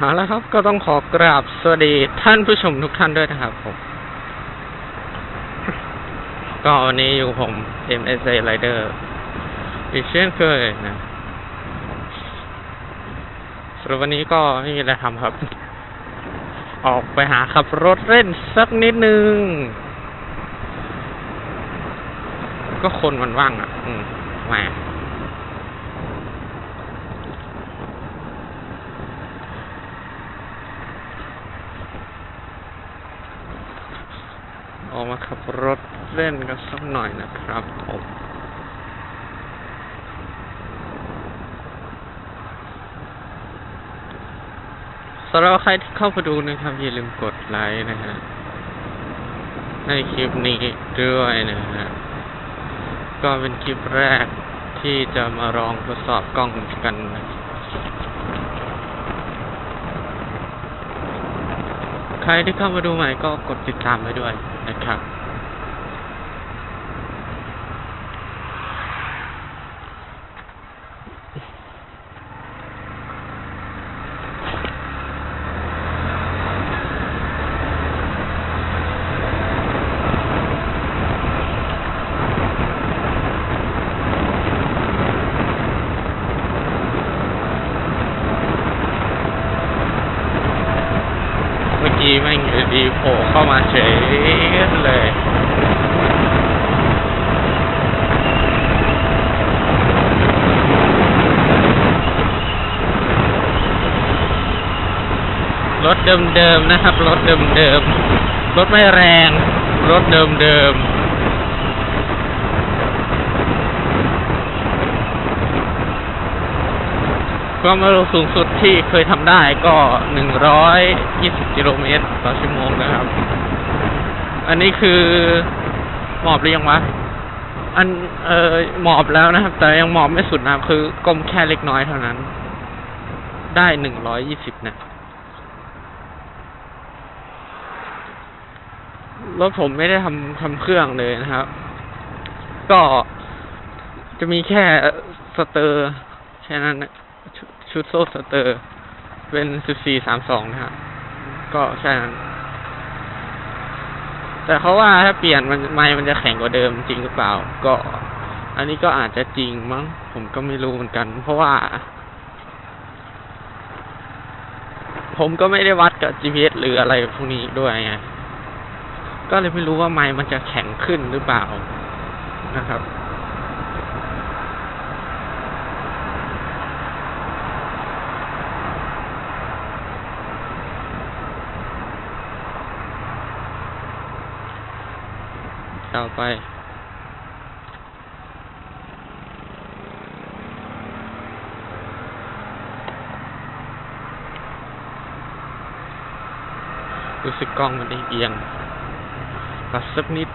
เอาละครับ ก็ต้องขอกราบสวัสดีท่านผู้ชมทุกท่านด้วยนะครับผม ก็วันนี้อยู่ผม MSA Rider อีกเช่นเคยนะสำหรับวันนี้ก็ไม่มีอะไรทำครับ ออกไปหาขับรถเล่นสักนิดนึง ก็คนมันว่างอะ อืมแหม อกมาขับรถเล่นกันสักหน่อยนะครับผมสำหรับใครที่เข้ามาดูนะครับ อย่าลืมกดไลค์นะฮะในคลิปนี้ด้วยนะฮะก็เป็นคลิปแรกที่จะมาลองทดสอบกล้องกันนะใครที่เข้ามาดูใหม่ก็กดติดตามไว้ด้วย นะครับ เมื่อกี้แม่งอยู่ดีโผล่ เข้ามาเฉยเลยรถเดิมๆนะครับ รถเดิมๆรถไม่แรง รถเดิมๆ ความเร็วสูงสุดที่เคยทำได้ก็ 120 กิโลเมตรต่อชั่วโมงนะครับ อันนี้คือหมอบหรือยังวะ อันเออหมอบแล้วนะครับ แต่ยังหมอบไม่สุดนะครับ คือกลมแค่เล็กน้อยเท่านั้น ได้ 120 นะ รถผมไม่ได้ทำทำเครื่องเลยนะครับ ก็จะมีแค่สเตอร์แค่นั้นนะ ช,ชุดโซ่สเตอร์เป็นสิบสี่สามสองนะครับ ก็แค่แต่เขาว่าถ้าเปลี่ยนมันไม้มันจะแข็งกว่าเดิมจริงหรือเปล่า ก็ อันนี้ก็อาจจะจริงมั้ง ผมก็ไม่รู้เหมือนกัน เพราะว่า ผมก็ไม่ได้วัดกับ GPS หรืออะไรพวกนี้ด้วยไง ก็เลยไม่รู้ว่าไม้มันจะแข็งขึ้นหรือเปล่านะครับ ต่อไป รู้สึกกล้องมันเอียงๆปัดสักนิด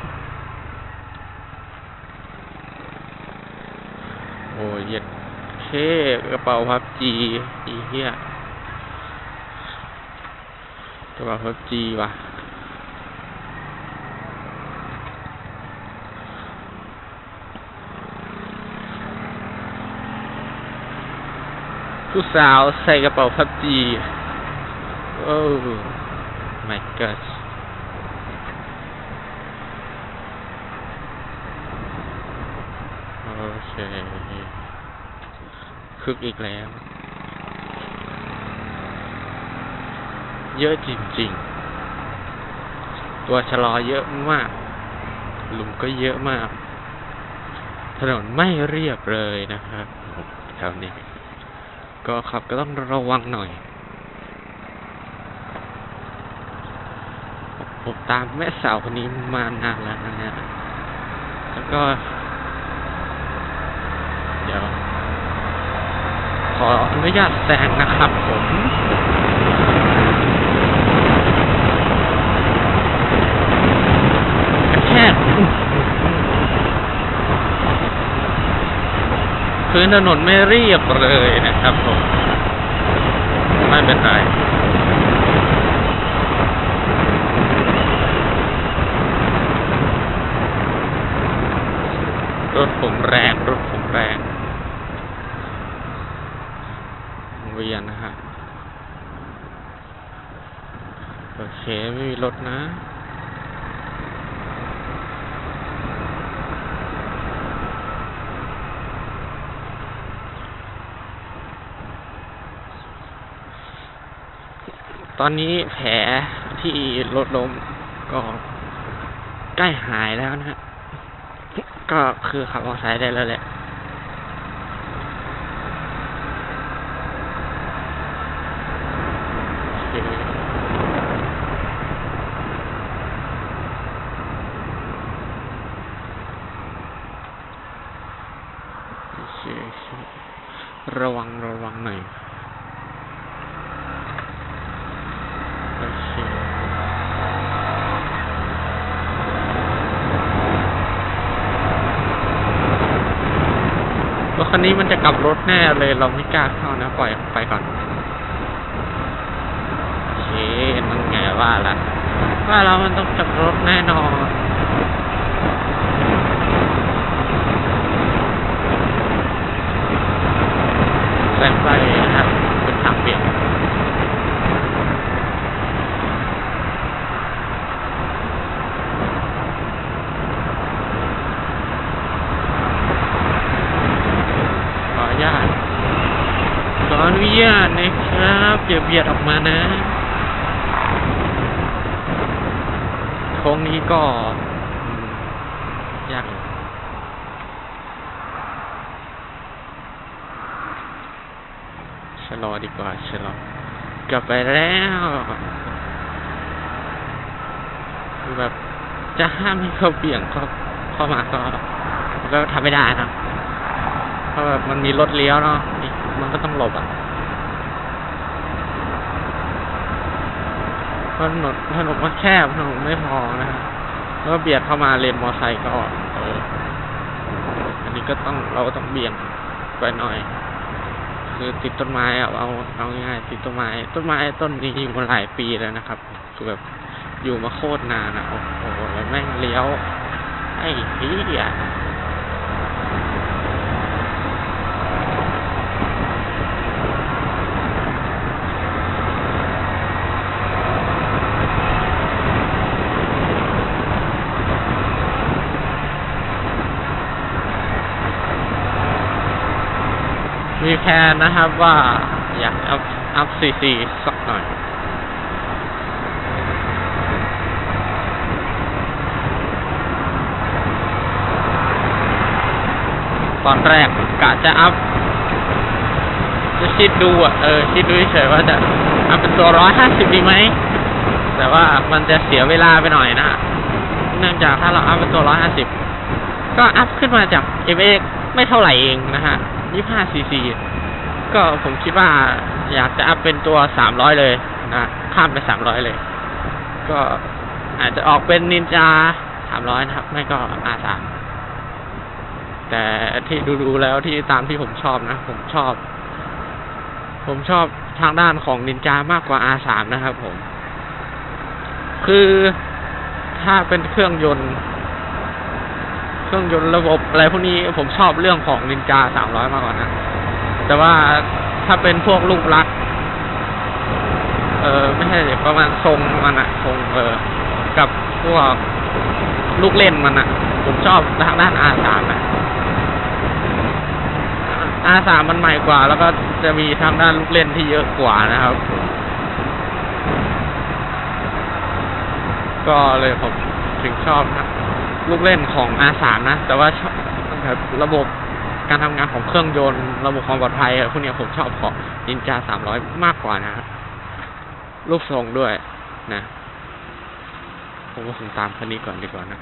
โอ้ยเหย็ดเคกระเป๋าพับจีอีเหี้ยกระเป๋าพับจีว่ะ ผู้สาวใส่กระเป๋าพับจีโอ้ my god โอเคคึกอีกแล้ว เยอะจริงๆ ตัวชะลอเยอะมาก หลุมก็เยอะมาก ถนนไม่เรียบเลยนะครับแถวนี้ ก็ขับก็ต้องระวังหน่อย ผมตามแม่สาวคนนี้มานานแล้วนะฮะแล้วก็ เดี๋ยว ขออนุญาตแซงนะครับผมกระแทก พื้นถนนไม่เรียบเลยนะครับผมไม่เป็นไรรถผมแรงรถผมแรงวงเวียนนะฮะ โอเค ไม่มีรถนะ อนนี้แผลที่รถล้มก็ใกล้หายแล้วนะฮะก็คือขับมอเตอร์ไซค์ได้แล้วแหละ โอเคโอเคโอเคระวังระวังหน่อย โอเครถ คันนี้มันจะกลับรถแน่เลย เราไม่กล้าเข้านะ ปล่อยไปก่อนเฮ้มันไงว่าละว่าเรามันต้องกลับรถแน่นอนแสงไฟนะครับเป็นทางเบี่ยง ขออนุญาตขออนุญาตนะครับ อย่าเบียดออกมานะ โค้งนี้ก็ยากชะลอดีกว่าชะลอกลับไปแล้วคือแบบจะห้ามให้เขาเบี่ยงเข้าเข้ามาก็ก็ทำไม่ได้นะเพราะแบบมันมีรถเลี้ยวเนาะมันก็ต้องหลบอะเพราะ ถนนถนนมันแคบถนนไม่พอนะฮะแล้วก็เบียดเข้ามาเลนมอไซค์ก็เอออันนี้ก็ต้องเราก็ต้องเบี่ยงไปหน่อย คือติดต้นไม้เอะเอาเอาง่ายติดต้นไม้ ต้นไม้ต้นนี้อยู่มาหลายปีแล้วนะครับ คือแบบอยู่มาโคตรนานอะโอ้โหแล้วแม่งเลี้ยวไอ้เหี้ย มีแพล นนะครับว่าอยากอัพอัพซีซีสักหน่อยตอนแรกกะจะอัพจะคิดดูอะเออคิดดูเฉยว่าจะอัพเป็นตัวร้อยห้าสิบดีไหม แต่ว่ามันจะเสียเวลาไปหน่อยนะฮะเนื่องจากถ้าเราอัพเป็นตัวร้อยห้าสิบก็อัพขึ้นมาจาก m x ไม่เท่าไหร่เองนะฮะ25 cc ก็ผมคิดว่าอยากจะอัพเป็นตัว300เลยนะข้ามไป300เลย ก็อาจจะออกเป็นนินจา300นะครับ ไม่ก็ R3 แต่ที่ดูๆแล้วที่ตามที่ผมชอบนะ ผมชอบ ผมชอบทางด้านของนินจามากกว่า R3 นะครับผม คือถ้าเป็นเครื่องยนต์ เครื่องยนต์ระบบอะไรพวกนี้ผมชอบเรื่องของนินจาสามร้อยมากกว่านะ แต่ว่าถ้าเป็นพวกลูกลักเออไม่ใช่ดิประมาณทรงมันอะทรงเออ กับพวกลูกเล่นมันอะผมชอบทางด้าน R3 อะ R3 มันใหม่กว่า แล้วก็จะมีทางด้านลูกเล่นที่เยอะกว่านะครับ ก็เลยผมถึงชอบนะลูกเล่นของ R3 นะ แต่ว่าชอบแบบระบบ การทำงานของเครื่องยนต์ระบบความปลอดภัยพวกเนี้ยผมชอบของ Ninja 300มากกว่านะครับรูปทรงด้วยนะ ผมว่าผมตามคันนี้ก่อนดีกว่านะ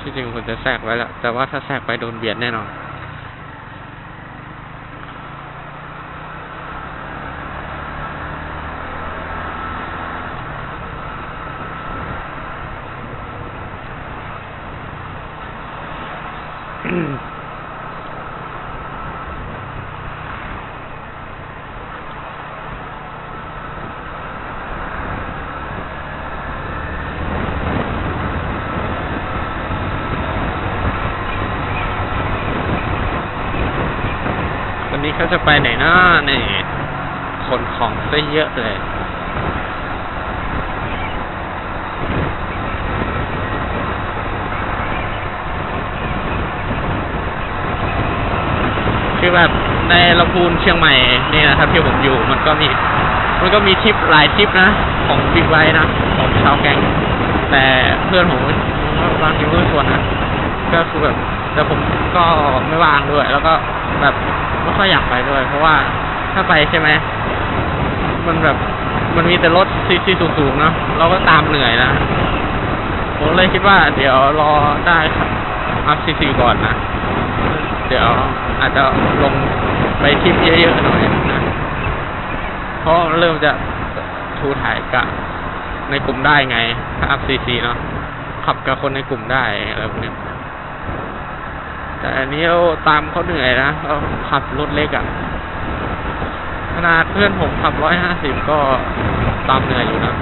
ที่จริงผมจะแทรกไว้แล้ว แต่ว่าถ้าแทรกไปโดนเบียดแน่นอน วันนี้เขา จะไปไหนนะนี่ยขขนของซะเยอะเลยคือแบบในลำพูนเชียงใหม่นี่นะครับที่ผมอยู่มันก็มี มันก็มีทริปหลายทริปนะ ของบิ๊กไบค์นะ ของชาวแก๊งแต่เพื่อนผมบางทีก็ชวนนะ ก็คือแบบแต่ผมก็ไม่ว่างด้วย แล้วก็แบบไม่ค่อยอยากไปด้วย เพราะว่าถ้าไปใช่ไหมมันแบบมันมีแต่รถซีซีสูงๆเนาะเราก็ตามเหนื่อยนะผมเลยคิดว่า เดี๋ยวรอได้อัพซีซีก่อนนะ เดี๋ยวอาจจะลงไปทิปเยอะๆหน่อยนะเพราะเริ่มจะทูถ่ายกะในกลุ่มได้ไงถ้าอัพซีซีเนาะขับกับคนในกลุ่มได้อะไรพวกนี้ แต่อันนี้เราตามเขาเหนื่อยนะเราขับรถเล็กอะ่ะ ขนาดเพื่อนผมขับร้อยห้าสิบก็ตามเหนื่อยอยู่นะ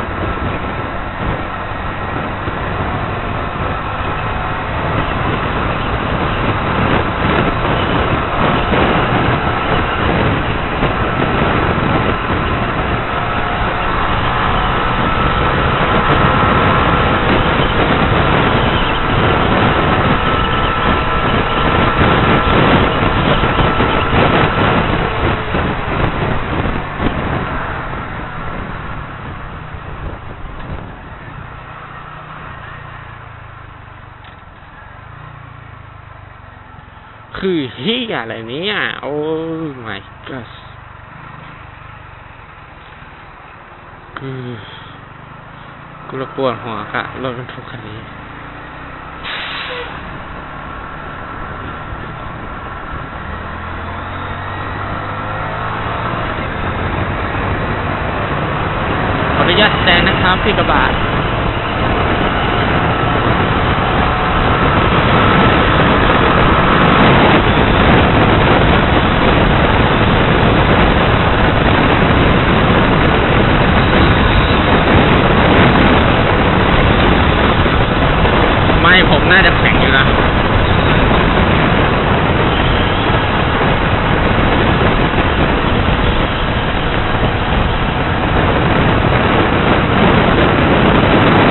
คือเฮียอะไรเนี่ยโอ้ my god คือกูระปวดหัวกะรถบรรทุกคันนี้ ขออนุญาตแซงนะครับพี่กระบะไม่ผมน่าจะแข็งอยู่นะ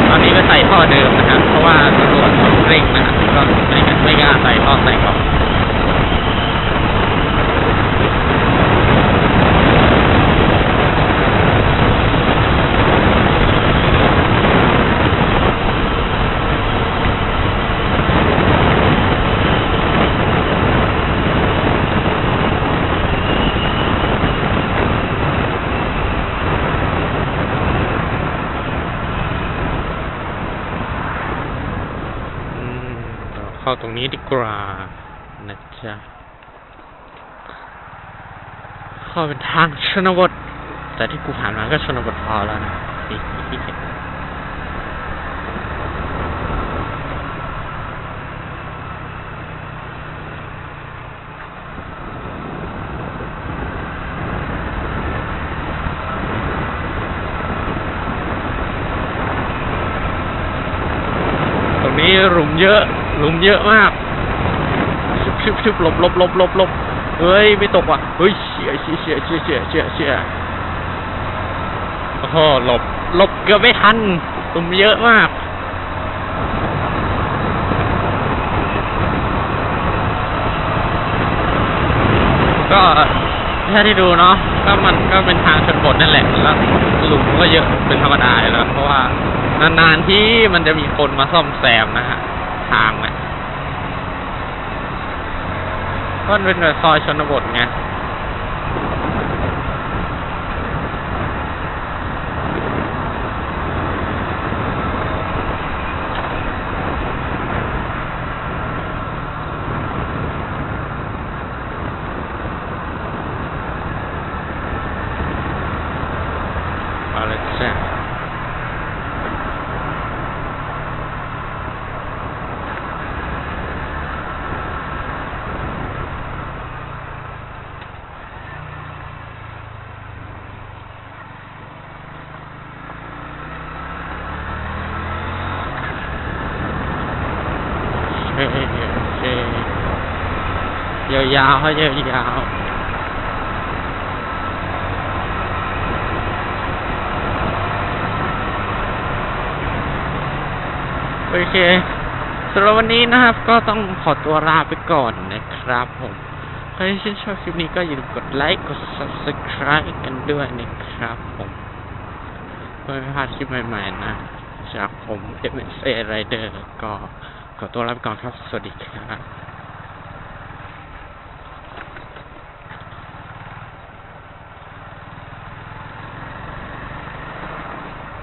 ตอนนี้ก็ใส่ท่อเดิมนะครับ เพราะว่าตำรวจเขาเร่งนะครับก็ไม่กล้าไม่กล้าใส่ท่อใส่ก่อนอืม เราเข้าตรงนี้ดีกว่านะจ๊ะเข้าเป็นทางชนบท แต่ที่กูผ่านมาก็ชนบทพอแล้วนะอีกอีกตรงนี้หลุมเยอะ หลุมเยอะมากชุบชุบชุบหลบหลบหลบหลบหลบเฮ้ย ไม่ตกว่ะ เฮ้ยเชี่ยเชี่ยเชี่ยเชี่ยเชี่ยเชี่ยเชี่ยโอ้โหหลบหลบเกือบไม่ทันหลุมเยอะมากก็ถ้าที่ดูเนาะก็มันก็เป็นทางชนบทนั่นแหละแล้วหลุมก็เยอะเป็นธรรมดาแล้วเพราะว่านานๆที่มันจะมีคนมาซ่อมแซมนะฮะ ทางเนี่ยเพราะมันเป็นแบบซอยชนบทไง ยาวให้เยอะยาวโอเคสำหรับวันนี้นะครับ ก็ต้องขอตัวลาไปก่อนนะครับผมใครที่ชอบคลิปนี้ก็อย่าลืมกดไลค์กด subscribe กันด้วยนะครับผมเพื่อไม่พลาดคลิปใหม่ๆนะ จากผมเอ็มเอสเอไรเดอร์ก็ขอตัวลาไปก่อนครับ สวัสดีครับ